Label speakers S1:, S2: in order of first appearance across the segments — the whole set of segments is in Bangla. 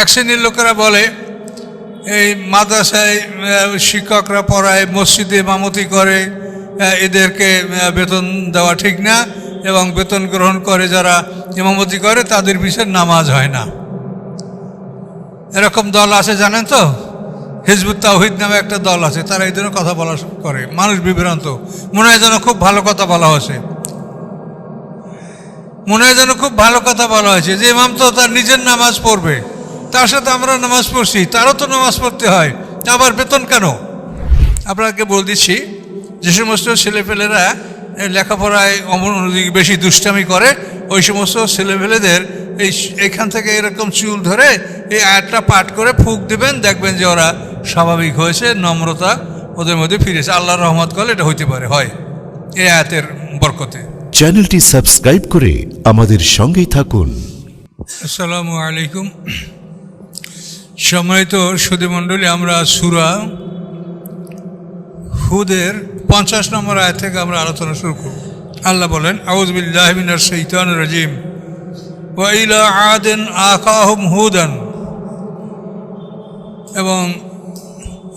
S1: এক শ্রেণির লোকেরা বলে, এই মাদ্রাসায় শিক্ষকরা পড়ায়, মসজিদে মামতি করে এদেরকে বেতন দেওয়া ঠিক না এবং বেতন গ্রহণ করে যারা ইমামতি করে তাদের বিষয়ে নামাজ হয় না। এরকম দল আছে জানেন তো? হিজবুত তাওহিদ নামে একটা দল আছে, তারা এই ধরনের কথা বলা করে। মানুষ বিভ্রান্ত। মনে হয় যেন খুব ভালো কথা বলা হয়েছে। মনে হয় যেন খুব ভালো কথা বলা হয়েছে। যে ইমাম তো তার নিজের নামাজ পড়বে। তার সাথে আমরা নামাজ পড়ছি তারও তো নামাজ পড়তে হয়। তা আবার বেতন কেন? আপনাকে বল দিচ্ছি যে সমস্ত ছেলেপেলেরা লেখাপড়ায় অমনোযোগী বেশি দুষ্টামি করে ওই সমস্ত ছেলেপেলেদের এই এখান থেকে এরকম চুল ধরে এই আয়াতটা পাঠ করে ফুক দেবেন দেখবেন যে ওরা স্বাভাবিক হয়েছে নম্রতা ওদের মধ্যে ফিরেছে আল্লাহ রহমত করলে এটা হইতে পারে হয়। এই আয়াতের বরকতে।
S2: চ্যানেলটি সাবস্ক্রাইব করে আমাদের সঙ্গেই থাকুন।
S1: আসসালামু আলাইকুম। সম্মানিত সুদীমণ্ডলী আমরা সুরা হুদের পঞ্চাশ নম্বর আয় থেকে আমরা আলোচনা শুরু করব। আল্লাহ বলেন আউজবিল্লাহমিনার সৈতান রাজিম। ওয়াইলা আদেন আকাহম হুদান। এবং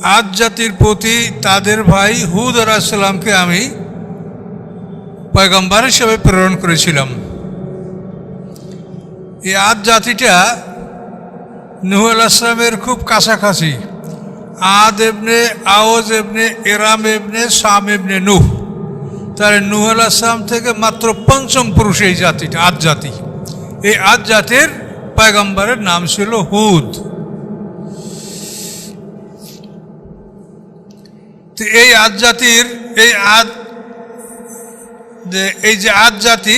S1: আদ জাতির প্রতি তাদের ভাই হুদ আলাহিসাল্লামকে আমি পয়গম্বর হিসেবে প্রেরণ করেছিলাম। এই আদ জাতিটা নুহ আসলামের খুব কাছাকাছি। আদ এবনে আওজ এবনে এরাম এবনে সাম এবনে নুহ। তার নুহ আসলাম থেকে মাত্র পঞ্চম পুরুষ এই জাতিটা, আদ জাতি। এই আদ জাতির পয়গম্বরের নাম ছিল হুদ। তো এই আদ জাতির, এই আদ, এই যে আদ জাতি,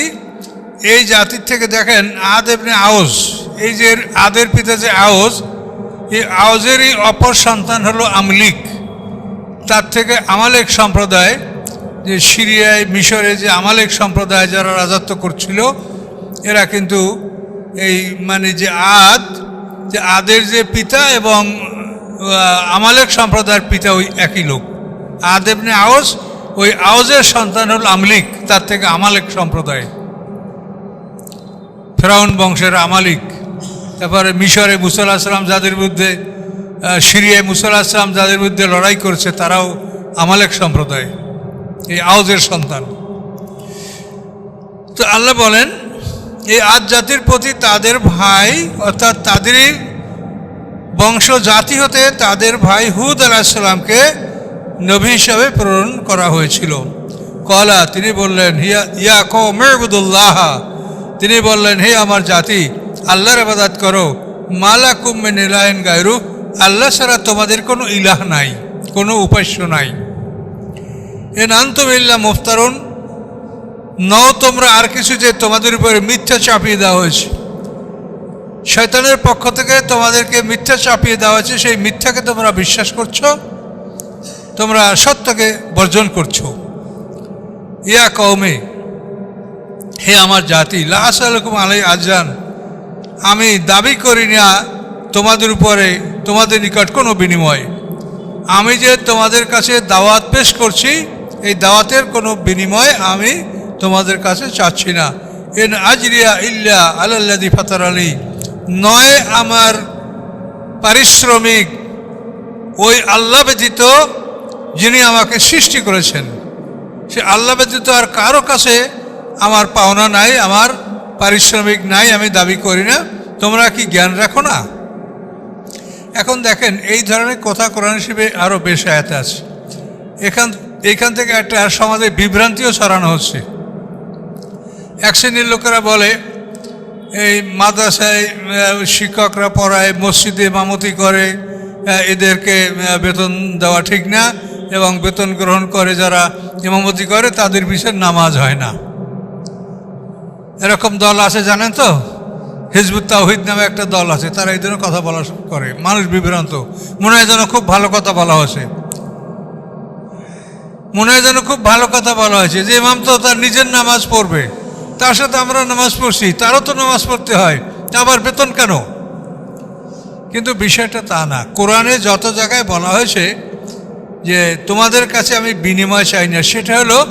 S1: এই জাতির থেকে দেখেন আদ এমনি আওজ এই যে আদের পিতা যে আওজ, এই আওজের এই অপর সন্তান হলো আমলিক। তার থেকে আমালেক সম্প্রদায়, যে সিরিয়ায়, মিশরে যে আমালেক সম্প্রদায় যারা রাজত্ব করছিল, এরা কিন্তু এই মানে যে আদ, যে আদের যে পিতা এবং আমালেক সম্প্রদায়ের পিতা ওই একই লোক। আদ আওজ, ওই আওজের সন্তান হল আমলিক, তার থেকে আমালেক সম্প্রদায়। ফেরাউন বংশের আমালিক। তারপরে মিশরে মুসাল্লাহ আসলাম যাদের বিরুদ্ধে সিরিয়ায় মুসাল্লাহ আসলাম যাদের বিরুদ্ধে লড়াই করছে, তারাও আমালেক সম্প্রদায় এই আওজের সন্তান। তো আল্লাহ বলেন, এই আজ জাতির প্রতি তাদের ভাই, অর্থাৎ তাদেরই বংশ জাতি হতে তাদের ভাই হুদ আলাহিসাল্লামকে নবী হিসাবে প্রেরণ করা হয়েছিল। কলা, তিনি বললেন ইয়া ইয়া কৌমেবুদুল্লাহ তিনি বললেন, হে আমার জাতি, আল্লাহর আবাদাত করো। মালা কুম্মে নিলায়ন গায়রু। আল্লাহ ছাড়া তোমাদের কোনো ইলাহ নাই, কোনো উপাস্য নাই। এ নান্তম ইল্লা মুফতারুন। নও তোমরা আর কিছু যে তোমাদের উপরে মিথ্যা চাপিয়ে দেওয়া হয়েছে। শয়তানের পক্ষ থেকে তোমাদেরকে মিথ্যা চাপিয়ে দেওয়া হয়েছে, সেই মিথ্যাকে তোমরা বিশ্বাস করছ, তোমরা সত্যকে বর্জন করছ। ইয়া কৌমে হে আমার জাতি লাসালকুম আলাই আজান আমি দাবি করি না তোমাদের উপরে, তোমাদের নিকট কোনো বিনিময়। আমি যে তোমাদের কাছে দাওয়াত পেশ করছি, এই দাওয়াতের কোনো বিনিময় আমি তোমাদের কাছে চাচ্ছি না। এন আজরিয়া ইল্লা আল্লাদি ফাতার আলী নয় আমার পারিশ্রমিক, ওই আল্লাহ ব্যতীত যিনি আমাকে সৃষ্টি করেছেন। সে আল্লাহ ব্যতীত আর কারও কাছে আমার পাওনা নাই, আমার পারিশ্রমিক নাই, আমি দাবি করি না। তোমরা কি জ্ঞান রাখো না? এখন দেখেন, এই ধরনের কথা কোরআন হিসেবে আরও বেশ আয়াতে আছে। এখান এখান থেকে একটা সমাজে বিভ্রান্তিও ছড়ানো হচ্ছে। এক শ্রেণির লোকেরা বলে, এই মাদ্রাসায় শিক্ষকরা পড়ায়, মসজিদে মামতি করে এদেরকে বেতন দেওয়া ঠিক না এবং বেতন গ্রহণ করে যারা ইমামতি করে, তাদের বিষয়ে নামাজ হয় না। এরকম দল আছে জানেন তো? হিজবুত তাওহিদ নামে একটা দল আছে, তারা এই ধরনের কথা বলা করে। মানুষ বিভ্রান্ত। মনে হয় যেন খুব ভালো কথা বলা হয়েছে। মনে হয় যেন খুব ভালো কথা বলা হয়েছে যে ইমাম তো তার নিজের নামাজ পড়বে। তার সাথে আমরা নামাজ পড়ছি, তারও তো নামাজ পড়তে হয়। তা আবার বেতন কেন? কিন্তু বিষয়টা তা না। কোরআনে যত জায়গায় বলা হয়েছে যে তোমাদের কাছে আমি বিনিময় চাই না, সেটা হলো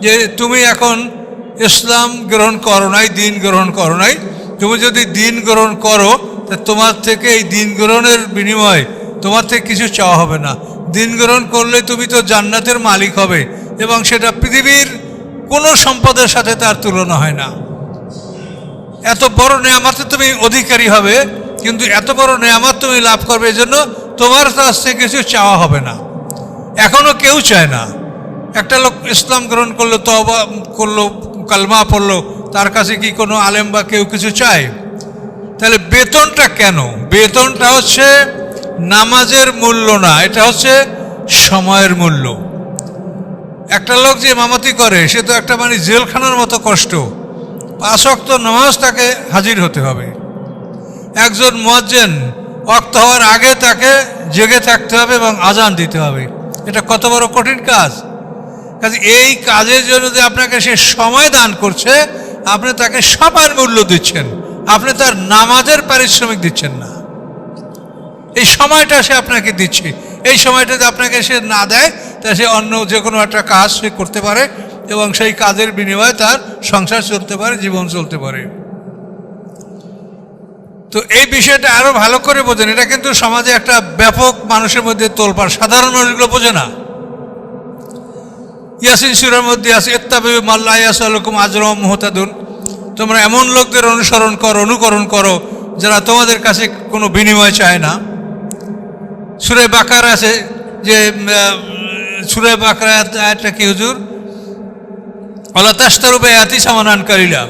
S1: যে তুমি এখন ইসলাম গ্রহণ করো নাই, দিন গ্রহণ করো নাই। তুমি যদি দিন গ্রহণ করো, তা তোমার থেকে এই দিন গ্রহণের বিনিময়ে তোমার থেকে কিছু চাওয়া হবে না। দিন গ্রহণ করলে তুমি তো জান্নাতের মালিক হবে এবং সেটা পৃথিবীর কোনো সম্পদের সাথে তার তুলনা হয় না। এত বড় নেয়ামাতে তুমি অধিকারী হবে, কিন্তু এত বড় নেয়ামাত তুমি লাভ করবে জন্য তোমার কাছ থেকে কিছু চাওয়া হবে না। এখনও কেউ চায় না। একটা লোক ইসলাম গ্রহণ করল তবা করল কালমা পড়ল, তার কাছে কি কোনো আলেম বা কেউ কিছু চায়? তাহলে বেতনটা কেন? বেতনটা হচ্ছে নামাজের মূল্য না, এটা হচ্ছে সময়ের মূল্য। একটা লোক যে মামাতি করে, সে তো একটা মানে জেলখানার মতো কষ্ট। অক্ত নামাজ তাকে হাজির হতে হবে। একজন মজ্জেন অক্ত হওয়ার আগে তাকে জেগে থাকতে হবে এবং আজান দিতে হবে। এটা কত বড় কঠিন কাজ? কাজে এই কাজের জন্য যে আপনাকে সে সময় দান করছে, আপনি তাকে সময়ের মূল্য দিচ্ছেন। আপনি তার নামাজের পারিশ্রমিক দিচ্ছেন না। এই সময়টা সে আপনাকে দিচ্ছে। এই সময়টা যদি আপনাকে সে না দেয়, তা সে অন্য যে কোনো একটা কাজ সে করতে পারে এবং সেই কাজের বিনিময়ে তার সংসার চলতে পারে, জীবন চলতে পারে। তো এই বিষয়টা আরও ভালো করে বোঝেন। এটা কিন্তু সমাজে একটা ব্যাপক মানুষের মধ্যে তোলপার সাধারণ মানুষগুলো বোঝে না। ইয়াসিন সুরের মধ্যে আছে এত্তাবে মাল্লা ইয়াসালুকুম আজরম মোহতাদুন। তোমরা এমন লোকদের অনুসরণ করো, অনুকরণ করো, যারা তোমাদের কাছে কোনো বিনিময় চায় না। সুরে বাকার আছে যে সুরে বাকার একটা কি হুজুর? আল্লাহ তাস্তারূপে আতি সামানান করিলাম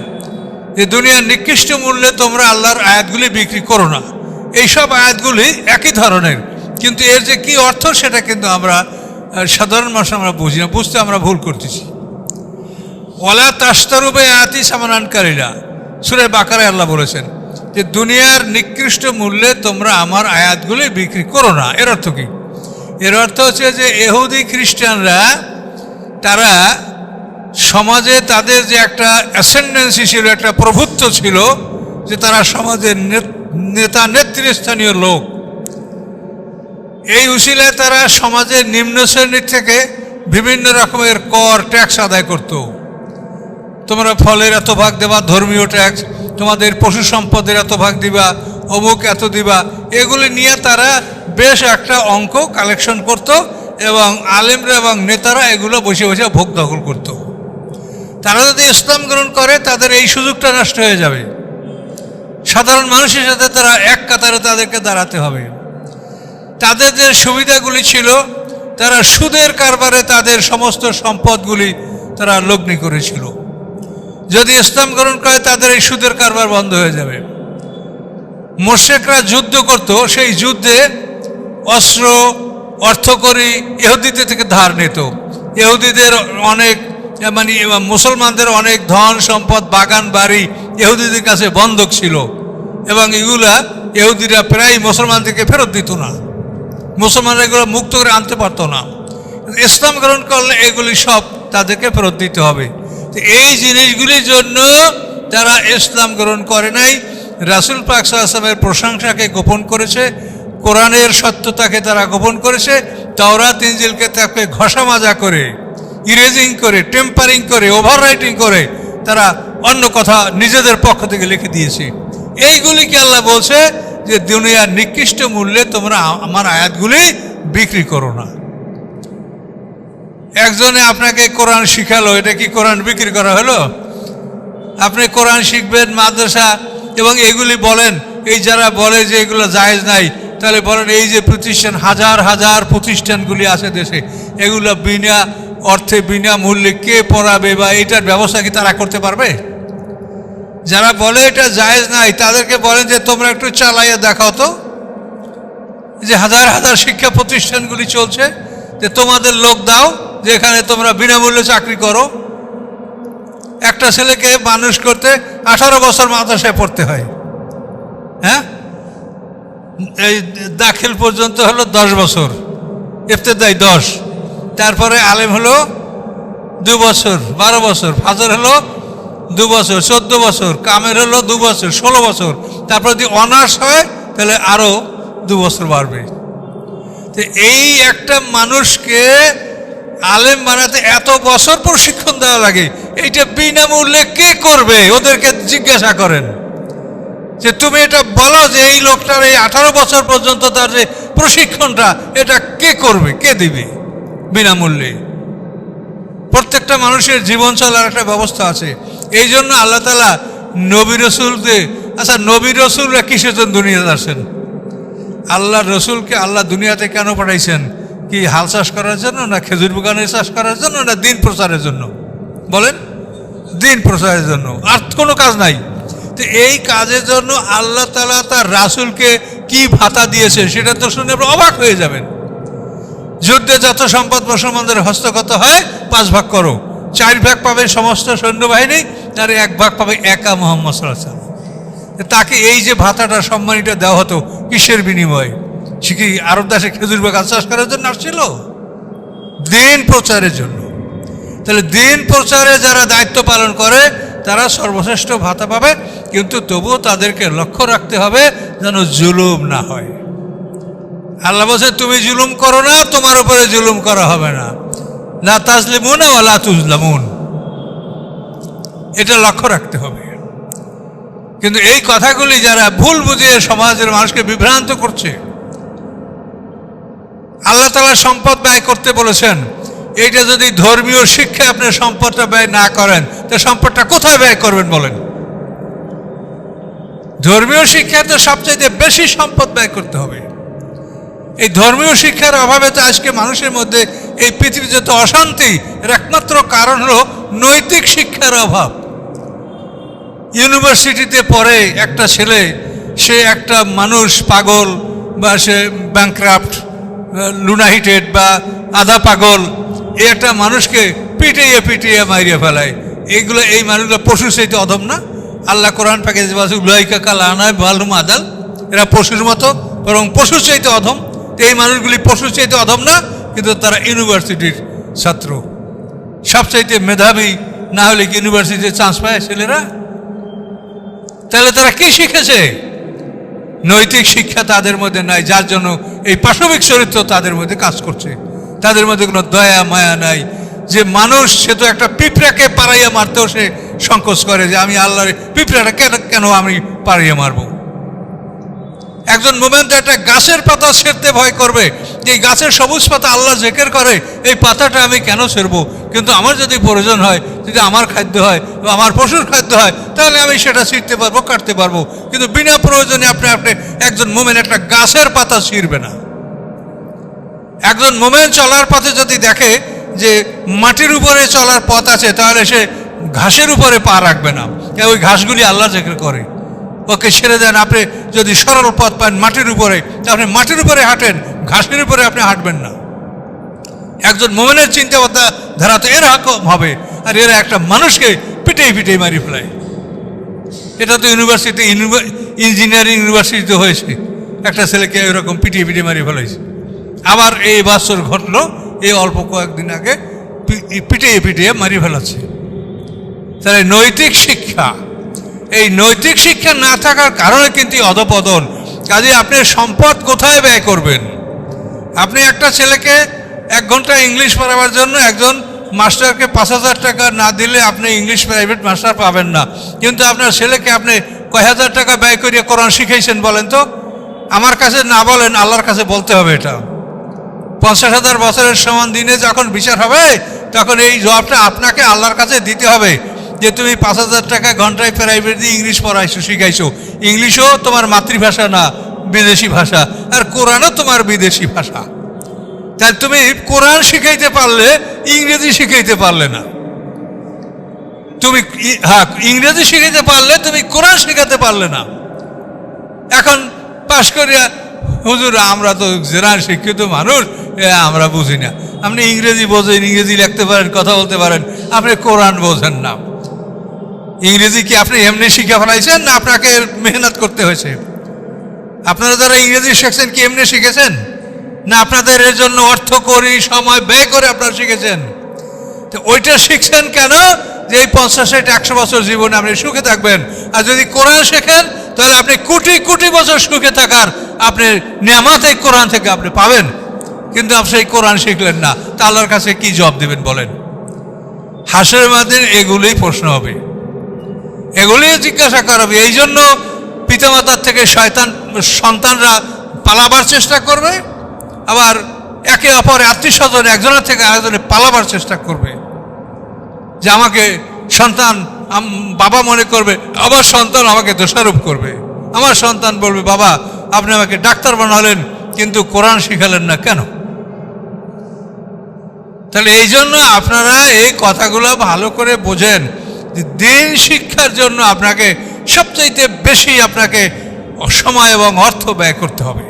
S1: যে দুনিয়ার নিকৃষ্ট মূল্যে তোমরা আল্লাহর আয়াতগুলি বিক্রি করো না। এইসব আয়াতগুলি একই ধরনের, কিন্তু এর যে কি অর্থ সেটা কিন্তু আমরা সাধারণ মানুষ আমরা বুঝি না, বুঝতে আমরা ভুল করতেছি। ওলা তাস্তারূপে আয়াতি সামানানকারীরা। সুরে বাকারে আল্লাহ বলেছেন যে, দুনিয়ার নিকৃষ্ট মূল্যে তোমরা আমার আয়াতগুলি বিক্রি করো না। এর অর্থ কি? এর অর্থ হচ্ছে যে, এহুদি খ্রিস্টানরা, তারা সমাজে তাদের যে একটা অ্যাসেন্ডেন্সি ছিল, একটা প্রভুত্ব ছিল, যে তারা সমাজের নেতা নেতৃস্থানীয় লোক। এই উশিলায় তারা সমাজের নিম্ন শ্রেণির থেকে বিভিন্ন রকমের কর ট্যাক্স আদায় করত। তোমরা ফলের এত ভাগ দেবা, ধর্মীয় ট্যাক্স তোমাদের পশু সম্পদের এত ভাগ দিবা, অমুক এত দিবা, এগুলি নিয়ে তারা বেশ একটা অঙ্ক কালেকশন করত এবং আলেমরা এবং নেতারা এগুলো বসে বসে ভোগ দখল করত। তারা যদি ইসলাম গ্রহণ করে, তাদের এই সুযোগটা নষ্ট হয়ে যাবে। সাধারণ মানুষের সাথে তারা এক কাতারে তাদেরকে দাঁড়াতে হবে। তাদের যে সুবিধাগুলি ছিল, তারা সুদের কারবারে তাদের সমস্ত সম্পদগুলি তারা লগ্নি করেছিল। যদি ইসলাম গ্রহণ করে, তাদের এই সুদের কারবার বন্ধ হয়ে যাবে। মোশেকরা যুদ্ধ করত, সেই যুদ্ধে অস্ত্র, অর্থকরী ইহুদিদের থেকে ধার নিত। ইহুদিদের অনেক মানে মুসলমানদের অনেক ধন সম্পদ, বাগান, বাড়ি ইহুদিদের কাছে বন্ধক ছিল। এবং এগুলা ইহুদিরা প্রায় মুসলমানদেরকে ফেরত দিত না। মুসলমানরা এগুলো মুক্ত করে আনতে পারতো না। ইসলাম গ্রহণ করলে এগুলি সব তাদেরকে ফেরত দিতে হবে। এই জিনিসগুলির জন্য তারা ইসলাম গ্রহণ করে নাই, রাসুল পাক আসলামের প্রশংসাকে গোপন করেছে, কোরআনের সত্যতাকে তারা গোপন করেছে তাওরা তিনজিলকে তাকে ঘষা মাজা করে, ইরেজিং করে, টেম্পারিং করে ওভার রাইটিং করে তারা অন্য কথা নিজেদের পক্ষ থেকে লিখে দিয়েছে। এইগুলিকে আল্লাহ বলছে? যে দুনিয়ার নিকৃষ্ট মূল্যে তোমরা আমার আয়াতগুলি বিক্রি করো না। একজনে আপনাকে কোরআন শিখালো, এটা কি কোরআন বিক্রি করা হলো? আপনি কোরআন শিখবেন, মাদ্রাসা, এবং এগুলি বলেন, এই যারা বলে যে এগুলো জায়েজ নাই, তাহলে বলেন, এই যে প্রতিষ্ঠান, হাজার হাজার প্রতিষ্ঠানগুলি আছে দেশে, এগুলো বিনা অর্থে, বিনা মূল্যে কে পড়াবে বা এটার ব্যবস্থা কি তারা করতে পারবে? যারা বলে এটা জায়েজ নাই, তাদেরকে বলেন যে তোমরা একটু চালাইয়া দেখাও তো। যে হাজার হাজার শিক্ষা প্রতিষ্ঠানগুলি চলছে, যে তোমাদের লোক দাও, যে এখানে তোমরা বিনামূল্যে চাকরি করো। একটা ছেলেকে মানুষ করতে আঠারো বছর মাদ্রাসায় পড়তে হয়। হ্যাঁ? এই দাখিল পর্যন্ত হলো দশ বছর ইফতেদাই দশ। তারপরে আলেম হলো দু বছর, বারো বছর, ফাজর হলো দু বছর, চোদ্দ বছর, কামের হলো দু বছর, ষোলো বছর। তারপর যদি অনার্স হয়, তাহলে আরও দু বছর বাড়বে। তো এই একটা মানুষকে আলেম বানাতে এত বছর প্রশিক্ষণ দেওয়া লাগে, এইটা বিনামূল্যে কে করবে? ওদেরকে জিজ্ঞাসা করেন। যে তুমি এটা বলো যে এই লোকটার এই আঠারো বছর পর্যন্ত তার যে প্রশিক্ষণটা, এটা কে করবে? কে দিবে? বিনামূল্যে। প্রত্যেকটা মানুষের জীবন চলার একটা ব্যবস্থা আছে। এই জন্য আল্লাহ তালা নবী রসুলকে আচ্ছা নবী রসুলরা কিসের জন্য দুনিয়াতে আসেন আল্লাহ রসুলকে আল্লাহ দুনিয়াতে কেন পাঠাইছেন? কি হাল চাষ করার জন্য না খেজুর বাগানের চাষ করার জন্য না দিন প্রচারের জন্য? বলেন, দিন প্রচারের জন্য, আর কোনো কাজ নাই। তো এই কাজের জন্য আল্লাহ তালা তার রাসুলকে কি ভাতা দিয়েছে সেটা তো শুনে আপনি অবাক হয়ে যাবেন। যুদ্ধে যত সম্পদ মুসলমানদের হস্তগত হয়, পাঁচ ভাগ করো। চার ভাগ পাবে সমস্ত সৈন্যবাহিনী, আর এক ভাগ পাবে একা মোহাম্মদ সাল্লাহ তাকে এই যে ভাতাটা সম্মানিটা দেওয়া হতো, কিসের বিনিময়ে? সে কি আরব দাসে খেজুর বাগান চাষ করার জন্য আসছিল? দিন প্রচারের জন্য। তাহলে দিন প্রচারে যারা দায়িত্ব পালন করে, তারা সর্বশ্রেষ্ঠ ভাতা পাবে, কিন্তু তবুও তাদেরকে লক্ষ্য রাখতে হবে যেন জুলুম না হয়। আল্লাহ বলছে, তুমি জুলুম করো না, তোমার উপরে জুলুম করা হবে না। লা তাজলিমুন ওয়ালা তুজলামুন। এটা লক্ষ্য রাখতে হবে। কিন্তু এই কথাগুলি যারা ভুল বুঝিয়ে সমাজের মানুষকে বিভ্রান্ত করছে, আল্লাহ তালা সম্পদ ব্যয় করতে বলেছেন, এইটা যদি ধর্মীয় শিক্ষা আপনি সম্পদটা ব্যয় না করেন, তো সম্পদটা কোথায় ব্যয় করবেন বলেন? ধর্মীয় শিক্ষায় তো সবচাইতে বেশি সম্পদ ব্যয় করতে হবে। এই ধর্মীয় শিক্ষার অভাবে তো আজকে মানুষের মধ্যে এই পৃথিবীতে যত অশান্তি, এর একমাত্র কারণ হলো নৈতিক শিক্ষার অভাব। ইউনিভার্সিটিতে পড়ে একটা ছেলে, সে একটা মানুষ পাগল বা সে ব্যাংক্রাফট লুনাহিটেড বা আধা পাগল, এ একটা মানুষকে পিটিয়ে পিটিয়ে মারিয়ে ফেলায়। এইগুলো, এই মানুষগুলো পশু চাইতে অধম না। আল্লাহ কোরআন পাকে উল্লাহিকা কাল আনায় বালুম আদাল। এরা পশুর মতো, বরং পশু চাইতে অধম। তো এই মানুষগুলি পশু চাইতে অধম না কিন্তু তারা ইউনিভার্সিটির ছাত্র। সবচাইতে মেধাবী না হলে কি ইউনিভার্সিটিতে চান্স পায় ছেলেরা? তাহলে তারা কি শিখেছে? নৈতিক শিক্ষা তাদের মধ্যে নাই, যার জন্য এই পাশবিক চরিত্র তাদের মধ্যে কাজ করছে। তাদের মধ্যে কোনো দয়া, মায়া নাই। যে মানুষ, সে তো একটা পিঁপড়াকে পাড়াইয়া মারতেও সে সংকোচ করে যে আমি আল্লাহর পিঁপড়াটা কেন কেন আমি পাড়াইয়া মারবো? একজন মোমেন তো একটা গাছের পাতা ছেড়তে ভয় করবে। যে গাছের সবুজ পাতা আল্লাহ জেকের করে, এই পাতাটা আমি কেন ছেড়বো? কিন্তু আমার যদি প্রয়োজন হয়, যদি আমার খাদ্য হয়, বা আমার পশুর খাদ্য হয়, তাহলে আমি সেটা ছিঁড়তে পারব, কাটতে পারব। কিন্তু বিনা প্রয়োজনে আপনি আপনি একজন মোমেন একটা গাছের পাতা ছিঁড়বে না। একজন মোমেন চলার পথে যদি দেখে যে মাটির উপরে চলার পথ আছে, তাহলে সে ঘাসের উপরে পা রাখবে না। ওই ঘাসগুলি আল্লাহ জেকের করে। ওকে ছেড়ে দেন। আপনি যদি সরল পথ পান মাটির উপরে আপনি মাটির উপরে হাঁটেন, ঘাসের উপরে আপনি হাঁটবেন না। একজন মোমেনের চিন্তা ধারা তো এরকম হবে, আর এরা একটা মানুষকে পিটেই পিটেই মারি ফেলায়। এটা তো ইউনিভার্সিটি ইঞ্জিনিয়ারিং ইউনিভার্সিটিতে হয়েছে। একটা ছেলেকে এরকম পিটিয়ে পিটিয়ে মারি ফেলাইছে। আবার এই বাস্তর ঘটলো এই অল্প কয়েকদিন আগে পিটিয়ে পিটিয়ে মারি ফেলাচ্ছে। তাহলে নৈতিক শিক্ষা এই নৈতিক শিক্ষা না থাকার কারণে কিন্তু অধপতন। কাজে আপনি সম্পদ কোথায় ব্যয় করবেন? আপনি একটা ছেলেকে এক ঘণ্টা ইংলিশ পড়াবার জন্য একজন মাস্টারকে পাঁচ হাজার টাকা না দিলে আপনি ইংলিশ প্রাইভেট মাস্টার পাবেন না। কিন্তু আপনার ছেলেকে আপনি কয় হাজার টাকা ব্যয় করিয়ে কোরআন শিখাইছেন বলেন তো? আমার কাছে না বলেন, আল্লাহর কাছে বলতে হবে এটা। পঞ্চাশ হাজার বছরের সমান দিনে যখন বিচার হবে, তখন এই জবাবটা আপনাকে আল্লাহর কাছে দিতে হবে। যে তুমি পাঁচ হাজার টাকা ঘন্টায় প্রাইভেট দিয়ে ইংলিশ পড়াইছো, শিখাইছো। ইংলিশও তোমার মাতৃভাষা না, বিদেশি ভাষা। আর কোরআনও তোমার বিদেশি ভাষা। তাই তুমি কোরআন শিখাইতে পারলে, ইংরেজি শিখাইতে পারলে না। তুমি হ্যাঁ ইংরেজি শিখাইতে পারলে, তুমি কোরআন শেখাতে পারলে না। এখন পাশ করিয়া, হুজুর, আমরা তো জেনার শিক্ষিত মানুষ আমরা বুঝি না। আপনি ইংরেজি বোঝেন, ইংরেজি লিখতে পারেন, কথা বলতে পারেন, আপনি কোরআন বোঝেন না। ইংরেজি কি আপনি এমনি শিখে ফেলাইছেন না আপনাকে মেহনত করতে হয়েছে? আপনারা যারা ইংরেজি শিখছেন কি এমনি শিখেছেন? না আপনাদের এর জন্য অর্থ করি সময় ব্যয় করে আপনারা শিখেছেন? তো ওইটা শিখছেন কেন? যে এই পঞ্চাশ ষাট, একশো বছর জীবনে আপনি সুখে থাকবেন। আর যদি কোরআন শেখেন, তাহলে আপনি কোটি কোটি বছর সুখে থাকার আপনি নিয়ামত এই কোরআন থেকে আপনি পাবেন। কিন্তু আপনি সেই কোরআন শিখলেন না। তা আল্লাহর কাছে কি জবাব দেবেন বলেন? হাসের মাধ্যমে এগুলোই প্রশ্ন হবে। এগুলি জিজ্ঞাসা করা হবে। এই জন্য পিতামাতার থেকে শয়তান, সন্তানরা পালাবার চেষ্টা করবে, আবার একে অপরে আত্মীয় স্বজন একজনের থেকে আরেকজনে পালাবার চেষ্টা করবে। যে আমাকে সন্তান বাবা মনে করবে আবার সন্তান আমাকে দোষারোপ করবে। আমার সন্তান বলবে, বাবা, আপনি আমাকে ডাক্তার বানালেন, কিন্তু কোরআন শিখালেন না কেন? তাহলে এই জন্য আপনারা এই কথাগুলো ভালো করে বোঝেন। দিন শিক্ষার জন্য আপনাকে সবচাইতে বেশি আপনাকে সময় এবং অর্থ ব্যয় করতে হবে।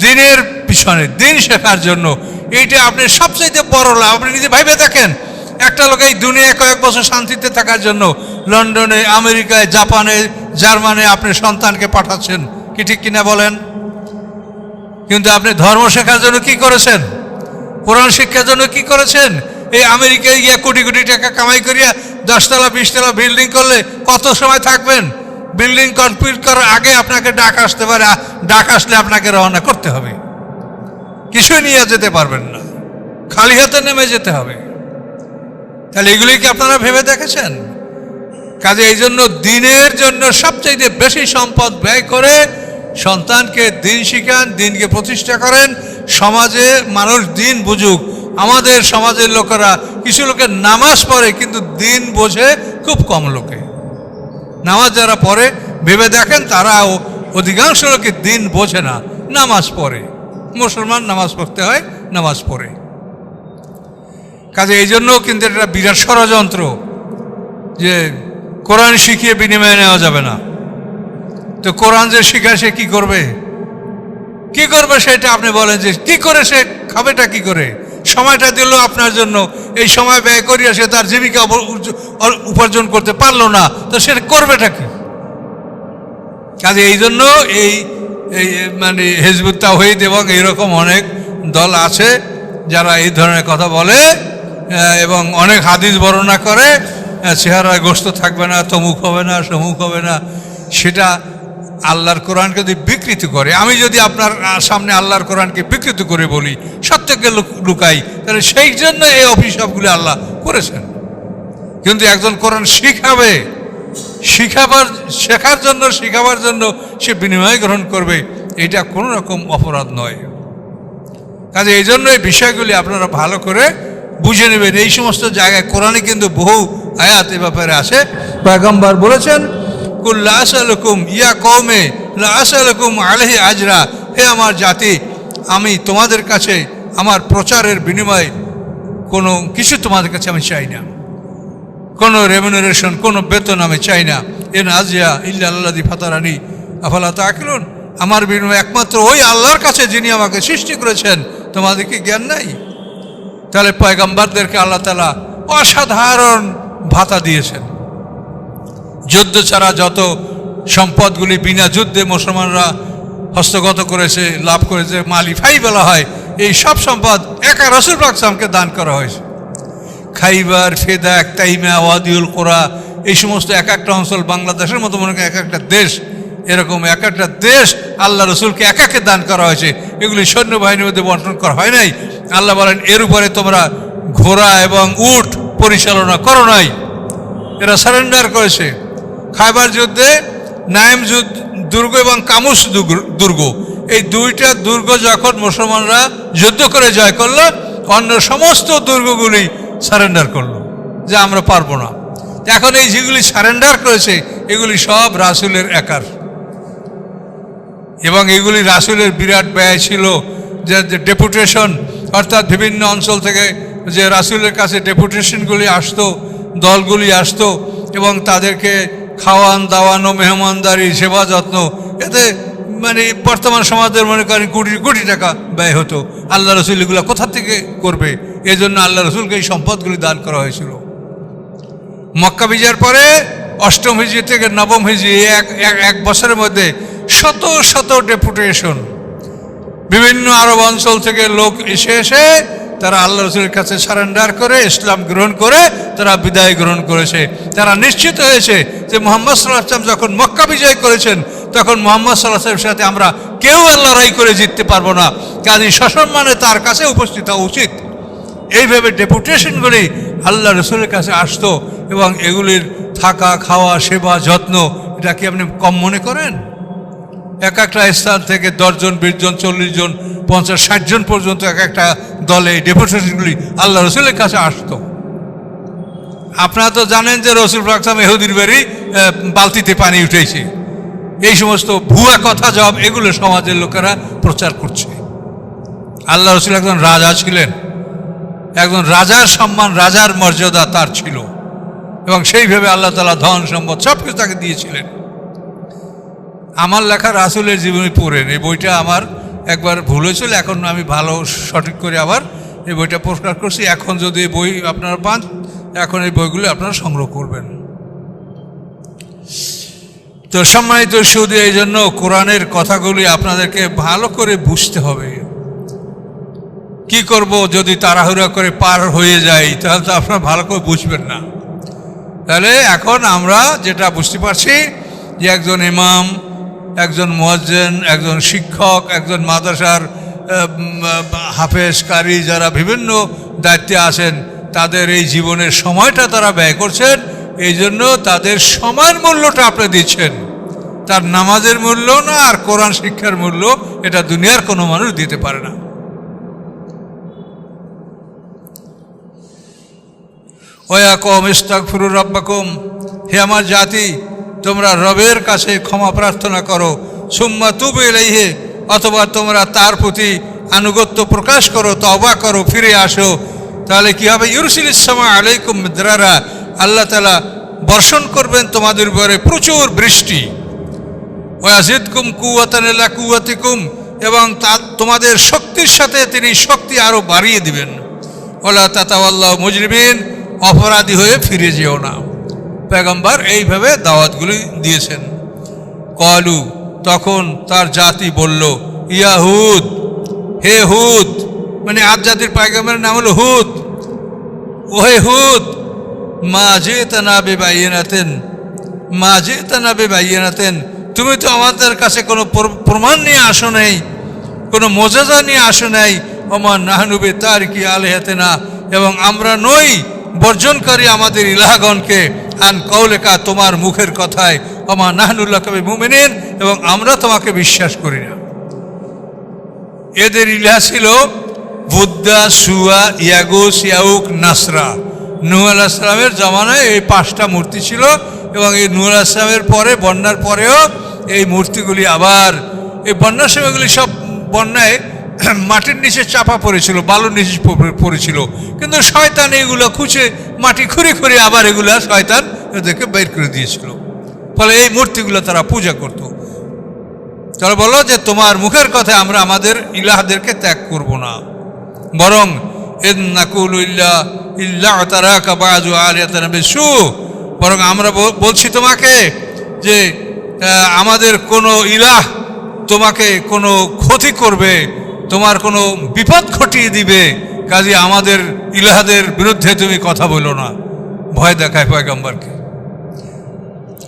S1: দিনের পিছনে, দিন শেখার জন্য। এইটা আপনি সবচাইতে বড় লাভ। আপনি নিজে ভাইবে দেখেন, একটা লোক এই দুনিয়ায় কয়েক বছর শান্তিতে থাকার জন্য লন্ডনে, আমেরিকায়, জাপানে, জার্মানে আপনি সন্তানকে পাঠাচ্ছেন। কি ঠিক কিনা বলেন? কিন্তু আপনি ধর্ম শেখার জন্য কি করেছেন? কোরআন শিক্ষার জন্য কি করেছেন? এই আমেরিকায় গিয়ে কোটি কোটি টাকা কামাই করিয়া দশতলা, বিশতলা বিল্ডিং করলে কত সময় থাকবেন? বিল্ডিং কমপ্লিট করার আগে আপনাকে ডাক আসতে পারে ডাক আসলে আপনাকে রওনা করতে হবে। কিছুই নিয়ে যেতে পারবেন না। খালি হাতে নেমে যেতে হবে। তাহলে এগুলি কি আপনারা ভেবে দেখেছেন? কাজে এই জন্য দিনের জন্য সবচাইতে বেশি সম্পদ ব্যয় করে সন্তানকে দিন শিখান, দিনকে প্রতিষ্ঠা করেন। সমাজে মানুষ দিন বুঝুক। আমাদের সমাজের লোকেরা কিছু লোকে নামাজ পড়ে, কিন্তু দিন বোঝে খুব কম লোকে। নামাজ যারা পড়ে, ভেবে দেখেন তারাও অধিকাংশ লোকে দিন বোঝে না, নামাজ পড়ে। মুসলমান নামাজ পড়তে হয়, নামাজ পড়ে। কাজে এই জন্য কিন্তু এটা বিরাট ষড়যন্ত্র যে কোরআন শিখিয়ে বিনিময়ে নেওয়া যাবে না। তো কোরআন যে শিখায় সে কি করবে? কি করবে সেটা আপনি বলেন যে কি করে সে খাবেটা কি করে? সময়টা দিল আপনার জন্য। এই সময় ব্যয় করিয়া সে তার জীবিকা উপার্জন করতে পারল না। তো সে করবেটা কি? কাজে এই জন্য এই মানে হেজবুত তাওহিদ এবং এইরকম অনেক দল আছে যারা এই ধরনের কথা বলে এবং অনেক হাদিস বর্ণনা করে চেহারায় গোস্ত থাকবে না, তমুক হবে না, সমুক হবে না। সেটা আল্লাহর কোরআনকে যদি বিকৃতি করে, আমি যদি আপনার সামনে আল্লাহর কোরআনকে বিকৃতি করে বলি, সত্যকে লুক- লুকাই, তাহলে সেই জন্য এই অভিশাপগুলি আল্লাহ করেছেন। কিন্তু একজন কোরআন শিখাবে, শিখাবার, শেখার জন্য, শিখাবার জন্য সে বিনিময় গ্রহণ করবে, এটা কোনো রকম অপরাধ নয়। কাজে এই জন্য এই বিষয়গুলি আপনারা ভালো করে বুঝে নেবেন। এই সমস্ত জায়গায় কোরআনে কিন্তু বহু আয়াত এ ব্যাপারে আছে। পয়গম্বর বলেছেন কুল্লা ইয়া কৌমে আসালকুম আলহি আজরা। হে আমার জাতি, আমি তোমাদের কাছে আমার প্রচারের বিনিময়ে কোনো কিছু তোমাদের কাছে আমি চাই না। কোনো রেমুনারেশন কোনো বেতন আমি চাই না। এ নাজিয়া ইল্লা আল্লাদি ফাতারানি, আফালা তাকিলুন আমার বিনিময়ে একমাত্র ওই আল্লাহর কাছে যিনি আমাকে সৃষ্টি করেছেন তোমাদেরকে জ্ঞান নাই? তাহলে পয়গাম্বারদেরকে আল্লাহ তালা অসাধারণ ভাতা দিয়েছেন। যুদ্ধ ছাড়া যত সম্পদগুলি বিনা যুদ্ধে মুসলমানরা হস্তগত করেছে, লাভ করেছে, মালিফাই বলা হয়, এই সব সম্পদ একা রসুল পাকসামকে দান করা হয়েছে। খাইবার ফেদাক তাইমা, ওয়াদিউল কোরা এই সমস্ত এক একটা অঞ্চল বাংলাদেশের মতো মনে এক একটা দেশ, এরকম এক একটা দেশ আল্লাহ রসুলকে একাকে দান করা হয়েছে। এগুলি সৈন্যবাহিনীর মধ্যে বন্টন করা হয় নাই। আল্লাহ বলেন, এর উপরে তোমরা ঘোড়া এবং উট পরিচালনা করো নাই। এরা সারেন্ডার করেছে। খাইবার যুদ্ধে যুদ্ধ দুর্গ এবং কামুস দুর্গ- দুর্গ। এই দুইটা দুর্গ যখন মুসলমানরা যুদ্ধ করে জয় করল, অন্য সমস্ত দুর্গগুলি সারেন্ডার করল, যে আমরা পারব না। এখন এই যেগুলি সারেন্ডার করেছে, এগুলি সব রাসুলের একার। এবং এগুলি রাসুলের বিরাট ব্যয় ছিল, যে ডেপুটেশন, অর্থাৎ বিভিন্ন অঞ্চল থেকে যে রাসুলের কাছে ডেপুটেশনগুলি আসতো, দলগুলি আসতো, এবং তাদেরকে খাওয়ান, দাওয়ানো মেহমানদারি, সেবা যত্ন, এতে মানে বর্তমান সমাজের মনে করেন কোটি কোটি টাকা ব্যয় হতো। আল্লাহ রসুল এগুলো কোথা থেকে করবে? এজন্য আল্লাহ রসুলকে এই সম্পদগুলি দান করা হয়েছিল। মক্কা বিজয়ের পরে, অষ্টম হিজি থেকে নবম হিজি এক, এক- এক বছরের মধ্যে শত শত ডেপুটেশন। বিভিন্ন আরব অঞ্চল থেকে লোক এসে এসে তারা আল্লাহ রসুলের কাছে সারেন্ডার করে ইসলাম গ্রহণ করে তারা বিদায় গ্রহণ করেছে। তারা নিশ্চিত হয়েছে যে মোহাম্মদ সাল্লাহ আসলাম যখন মক্কা বিজয় করেছেন, তখন মোহাম্মদ সাল্লাহ আসলামের সাথে আমরা কেউ আর লড়াই করে জিততে পারব না। কাজী সসম্মানে তার কাছে উপস্থিত হওয়া উচিত। এইভাবে ডেপুটেশনগুলি আল্লাহ রসুলের কাছে আসতো এবং এগুলির থাকা, খাওয়া, সেবা, যত্ন, এটা কি আপনি কম মনে করেন? এক একটা স্থান থেকে দশজন বিশ জন চল্লিশ জন পঞ্চাশ ষাট জন পর্যন্ত এক একটা দলে ডেপুটেশনগুলি আল্লাহ রসুলের কাছে আসতো। আপনারা তো জানেন যে রসুল রাকসাম এহুদির বাড়ি বালতিতে পানি উঠেছে। এই সমস্ত ভুয়া কথা জব এগুলো সমাজের লোকেরা প্রচার করছে। আল্লাহ রসুল একজন রাজা ছিলেন। একজন রাজার সম্মান, রাজার মর্যাদা তার ছিল। এবং সেইভাবে আল্লাহ তালা ধন সম্পদ সব কিছু তাকে দিয়েছিলেন। আমার লেখা রাসুলের জীবনী পড়েন। এই বইটা আমার একবার ভুল হয়েছিল, এখন আমি ভালো, সঠিক করে আবার এই বইটা প্রকাশ করছি। এখন যদি এই বই আপনারা পান, এখন এই বইগুলো আপনারা সংগ্রহ করবেন। তো সম্মানিত শুধু এই জন্য কোরআনের কথাগুলি আপনাদেরকে ভালো করে বুঝতে হবে। কি করব যদি তাড়াহুড়া করে পার হয়ে যায় তাহলে তো আপনারা ভালো করে বুঝবেন না। তাহলে এখন আমরা যেটা বুঝতে পারছি যে একজন ইমাম একজন মোয়াজ্জেন একজন শিক্ষক একজন মাদ্রাসার আহ, উম, আহ, হাফেজ কারি যারা বিভিন্ন দায়িত্বে আছেন তাদের এই জীবনের সময়টা তারা ব্যয় করছেন। এই জন্য তাদের সময়ের মূল্যটা আপনি দিচ্ছেন। তার নামাজের মূল্য না আর কোরআন শিক্ষার মূল্য এটা দুনিয়ার কোনো মানুষ দিতে পারে না। ওয়া কম ইস্তাক ফুরুর রব্বাকুম। হে আমার জাতি তোমরা রবের কাছে ক্ষমা প্রার্থনা করো। সুম্মা তুবে এলাইহে অথবা তোমরা তার প্রতি আনুগত্য প্রকাশ করো তবা করো, ফিরে আসো। তাহলে কি হবে? ইউরসিল ইসলামা আলাইকুম মিদ্রারা। আল্লাহ তালা বর্ষণ করবেন তোমাদের উপরে প্রচুর বৃষ্টি। ওয়াজিদকুম কুয়াতান এলা কুয়াতিকুম এবং তা তোমাদের শক্তির সাথে তিনি শক্তি আরও বাড়িয়ে দিবেন। ওলা তাতাওয়াল্লাহ মুজরিমিন, অপরাধী হয়ে ফিরে যেও না। পেগম্বর এইভাবে দাওয়াতগুলি দিয়েছেন। কলু, তখন তার জাতি বলল ইয়াহুদ হে হুদ মানে আজ জাতির পায়গামের নাম হলো হুদ। ওহে হুদ, মা যে তানা বেবাইয়েনাতেন, মা যে তানা বেবাইয়েনাতেন, তুমি তো আমাদের কাছে কোনো প্র- প্রমাণ নিয়ে আসো নাই, কোনো মজাদা নিয়ে আসো নাই। ওমা নাহনুবে তার কি আলেহাতে না এবং আমরা নই বর্জনকারী আমাদের ইলাহগণকে আন কৌলেকা তোমার মুখের কথায়, ওমা নাহনুল্লাহ কবি মুমিনিন, এবং আমরা তোমাকে বিশ্বাস করি না। এদের ইলাহা ছিল বুদ্ধা সুয়া, ইয়াগুস, ইয়াউক, নাসরা। নূহ আলাহিসামের জামানায় এই পাঁচটা মূর্তি ছিল, এবং এই নূহ আলাহিসামের পরে, বন্যার পরেও এই মূর্তিগুলি আবার, এই বন্যার সব বন্যায় মাটির নিচে চাপা পড়েছিল, বালুর নিচে পড়েছিল। কিন্তু শয়তান এগুলো খুঁজে মাটি খুঁড়ে খুঁড়ে আবার এগুলো শয়তান এদেরকে বের করে দিয়েছিল। ফলে এই মূর্তিগুলো তারা পূজা করতো। তারা বলো যে, তোমার মুখের কথা আমরা আমাদের ইলাহদেরকে ত্যাগ করব না। বরং ইল্লা বরং আমরা বল- বলছি তোমাকে যে আমাদের কোনো ইলাহ তোমাকে কোনো ক্ষতি করবে। তোমার কোনো বিপদ ঘটিয়ে দিবে, কাজে আমাদের ইলাহাদের বিরুদ্ধে তুমি কথা বলো না। ভয় দেখায় পয়গম্বরকে।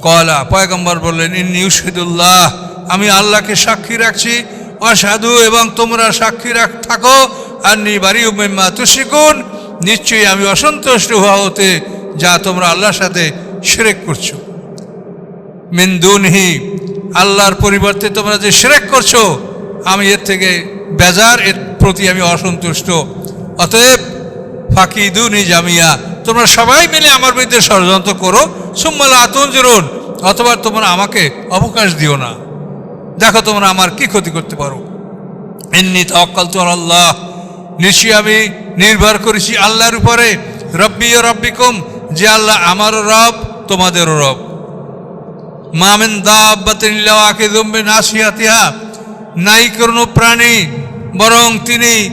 S1: কলা, পয়গম্বর বললেন, ইন্নি উশহিদুল্লাহ আমি আল্লাহকে সাক্ষী রাখছি। অসাধু এবং তোমরা সাক্ষী রাখ, থাকো। আন্নি বাড়ি উম্মা তুশিকুন। নিশ্চয়ই আমি অসন্তুষ্ট হওয়া হতে যা তোমরা আল্লাহর সাথে সেরেক করছ। মিন্দুনহি আল্লাহর পরিবর্তে তোমরা যে সেরেক করছ, আমি এর থেকে বেজার, এর প্রতি আমি অসন্তুষ্ট। অতএব ফাকিদুনি জামিয়া, তোমরা সবাই মিলে আমার বিরুদ্ধে ষড়যন্ত্র করো। সুম্মালা আতুন জরুন অথবা তোমরা আমাকে অবকাশ দিও না। দেখো তোমরা আমার কি ক্ষতি করতে পারো। এমনি তকাল তো আল্লাহ, নিশ্চয়ই আমি নির্ভর করেছি আল্লাহর উপরে। রব্বি ও রব্বিকুম, যে আল্লাহ আমারও রব, তোমাদেরও রব। মামেন দাবাতিল্লাহকে জম্বে নাসিয়াতিহা নাই কোনো প্রাণী বরং তিনি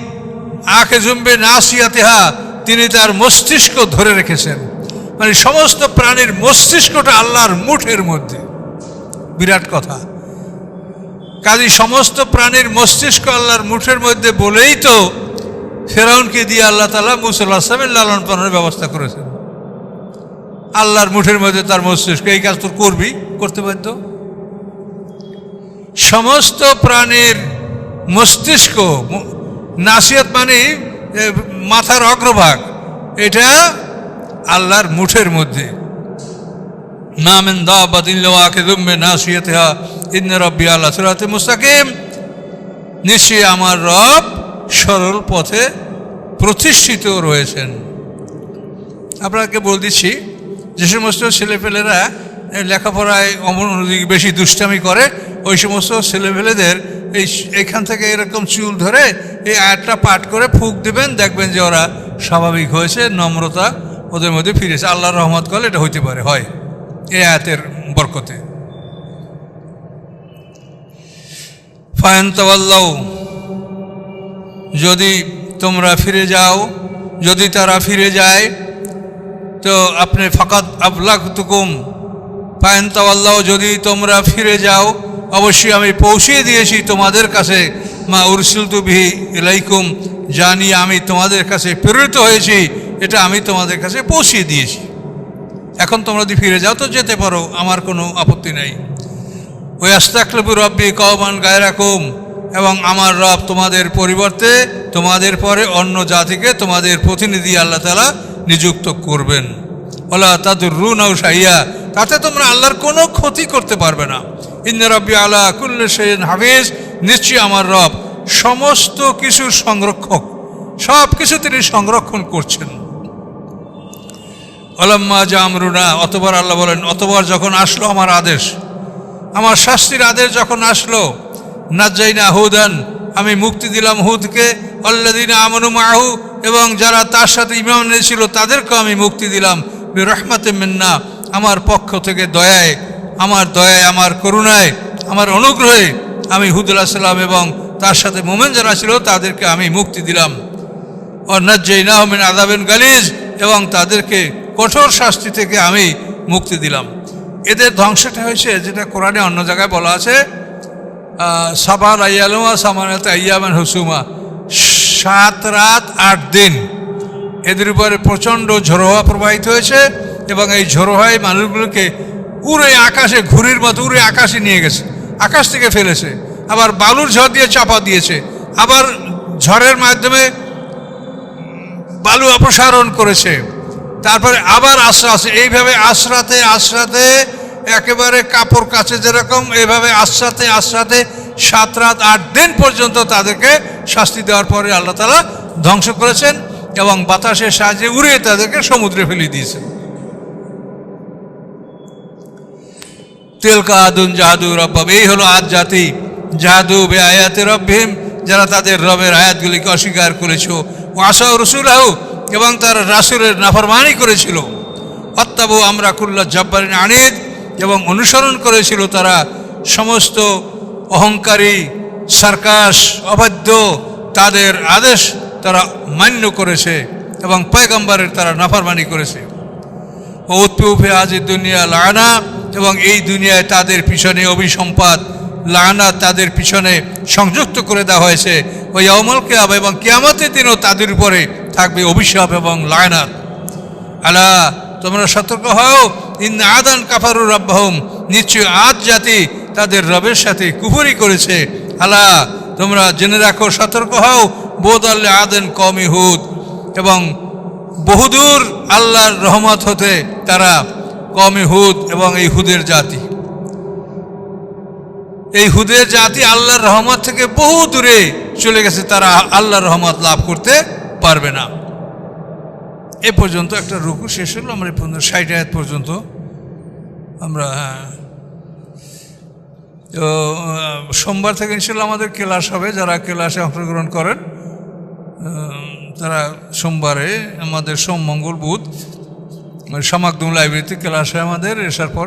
S1: আখে জম্বে নাসিয়াতিহা তিনি তার মস্তিষ্ক ধরে রেখেছেন। মানে সমস্ত প্রাণীর মস্তিষ্কটা আল্লাহর মুঠের মধ্যে। বিরাট কথা। কাজী সমস্ত প্রাণীর মস্তিষ্ক আল্লাহর মুঠের মধ্যে বলেই তো ফেরাউনকে দিয়ে আল্লাহ তালা মুসল্লাহ আসলামের লালন পালনের ব্যবস্থা করেছেন। আল্লাহর মুঠের মধ্যে তার মস্তিষ্ক। এই কাজ তোর করবি? করতে বাধ্য সমস্ত প্রাণীর মস্তিষ্ক নাসিয়াত মানে মাথার অগ্রভাগ। এটা আল্লাহর মুঠের মধ্যে। আমার রব সরল পথে প্রতিষ্ঠিত রয়েছেন। আপনাকে বল দিচ্ছি, যে সমস্ত ছেলেপেলেরা লেখাপড়ায় অমনোযোগী বেশি দুষ্টামি করে, ওই সমস্ত ছেলেপেলেদের এই এখান থেকে এরকম চুল ধরে এই আয়াতটা পাঠ করে ফুক দেবেন, দেখবেন যে ওরা স্বাভাবিক হয়েছে, নম্রতা ওদের মধ্যে ফিরেছে আল্লাহর রহমত করলে এটা হইতে পারে, হয় এই আয়াতের বরকতে। ফায়ন্তওয়াল্লাও যদি তোমরা ফিরে যাও, যদি তারা ফিরে যায়, তো আপনি ফাকাত আবলাক তুকুম পায়ন্তাওয়াল্লাহ যদি তোমরা ফিরে যাও, অবশ্যই আমি পৌঁছিয়ে দিয়েছি তোমাদের কাছে। মা উরসুল তুবিহি ইলাইকুম জানি আমি তোমাদের কাছে প্রেরিত হয়েছি, এটা আমি তোমাদের কাছে পৌঁছিয়ে দিয়েছি। এখন তোমরা যদি ফিরে যাও, তো যেতে পারো, আমার কোনো আপত্তি নেই। ওই আস্তাকলবু রব্বি কওমান গায়রাকুম, এবং আমার রব তোমাদের পরিবর্তে, তোমাদের পরে অন্য জাতিকে তোমাদের প্রতিনিধি আল্লাহ তালা নিযুক্ত করবেন। ওলা তাদের রুন ও সাইয়া তাতে তোমরা আল্লাহর কোনো ক্ষতি করতে পারবে না। ইন্দ রব্বি আল্লাহ কুল্ল সেন হাফিজ, নিশ্চয়ই আমার রব সমস্ত কিছুর সংরক্ষক, সব কিছু তিনি সংরক্ষণ করছেন। অলাম্মা জামরুনা অতবার আল্লাহ বলেন, অতবার যখন আসলো আমার আদেশ, আমার শাস্তির আদেশ যখন আসলো, নাজ্জাইনা হুদান, আমি মুক্তি দিলাম হুদকে অল্লাদিন আমনু মাহু এবং যারা তার সাথে ইমাম ছিল তাদেরকেও আমি মুক্তি দিলাম। রহমাতে মিন্না, আমার পক্ষ থেকে দয়ায়, আমার দয়ায়, আমার করুণায়, আমার অনুগ্রহে আমি হুদুল্লাহ সাল্লাম এবং তার সাথে মোমেন যারা ছিল তাদেরকে আমি মুক্তি দিলাম। অন্যাজ্জাইনা হমিন আদাবেন গালিজ এবং তাদেরকে কঠোর শাস্তি থেকে আমি মুক্তি দিলাম। এদের ধ্বংসটা হয়েছে যেটা কোরআনে অন্য জায়গায় বলা আছে সাবার আয়ালুমা সামানাত আয়ামান হুসুমা, সাত রাত আট দিন। এদের উপরে প্রচণ্ড ঝোড়োহা প্রবাহিত হয়েছে এবং এই ঝোড়োহায় মানুষগুলোকে উড়ে আকাশে, ঘুড়ির মতো উড়ে আকাশে নিয়ে গেছে। আকাশ থেকে ফেলেছে। আবার বালুর ঝড় দিয়ে চাপা দিয়েছে। আবার ঝড়ের মাধ্যমে বালু অপসারণ করেছে। তারপরে আবার আশ্রা আছে। এইভাবে আশ্রাতে আশ্রাতে একেবারে কাপড় কাছে যেরকম, এইভাবে আশ্রাতে আশ্রাতে সাত রাত আট দিন পর্যন্ত তাদেরকে শাস্তি দেওয়ার পরে আল্লাহ তালা ধ্বংস করেছেন। এবং বাতাসের সাহায্যে উড়ে তাদেরকে সমুদ্রে ফেলে দিয়েছেন তেলকা আদুন জাহাদু রব্বাব, এই হলো আদ জাতি। জাহাদু বে আয়াতে রব্বিম যারা তাদের রবের আয়াতগুলিকে অস্বীকার করেছ ও আশা রসুল এবং তারা রাসুলের নাফরমানি করেছিল। অত্যাবু আমরা কুল্লা জব্বারিন আনিদ, এবং অনুসরণ করেছিল তারা সমস্ত অহংকারী, সার্কাস, অবাধ্য, তাদের আদেশ তারা মান্য করেছে এবং পয়গম্বরের তারা নাফারমানি করেছে। ও উৎপে আজ দুনিয়া লানা এবং এই দুনিয়ায় তাদের পিছনে অভিসম্পাদ, লানা তাদের পিছনে সংযুক্ত করে দেওয়া হয়েছে। ওই অমল কেয়াব এবং কেয়ামতের দিনও তাদের উপরে থাকবে অভিশাপ এবং লায়নাত আলা, তোমরা সতর্ক হও। ইন আদান কাফারুর রব্বাহম, নিশ্চয় আজ জাতি তাদের রবের সাথে কুফরি করেছে। আলা, তোমরা জেনে রাখো, সতর্ক হও। বোধ আল্লাহ আদেন কমি হুদ এবং বহুদূর আল্লাহর রহমত হতে তারা কমে হুদ এবং এই হুদের জাতি। এই হুদের জাতি আল্লাহর রহমত থেকে বহু দূরে চলে গেছে, তারা আল্লাহর রহমত লাভ করতে পারবে না। এ পর্যন্ত একটা রুকু শেষ হলো, আমরা পর্যন্ত ষাট আয়াত পর্যন্ত আমরা হ্যাঁ। তো সোমবার থেকে ইনশাল্লাহ আমাদের ক্লাস হবে, যারা ক্লাসে অংশগ্রহণ করেন। তারা সোমবারে আমাদের সোম মঙ্গল বুধ সমাগদম লাইব্রেরিতে ক্লাস হয় আমাদের এসার পরে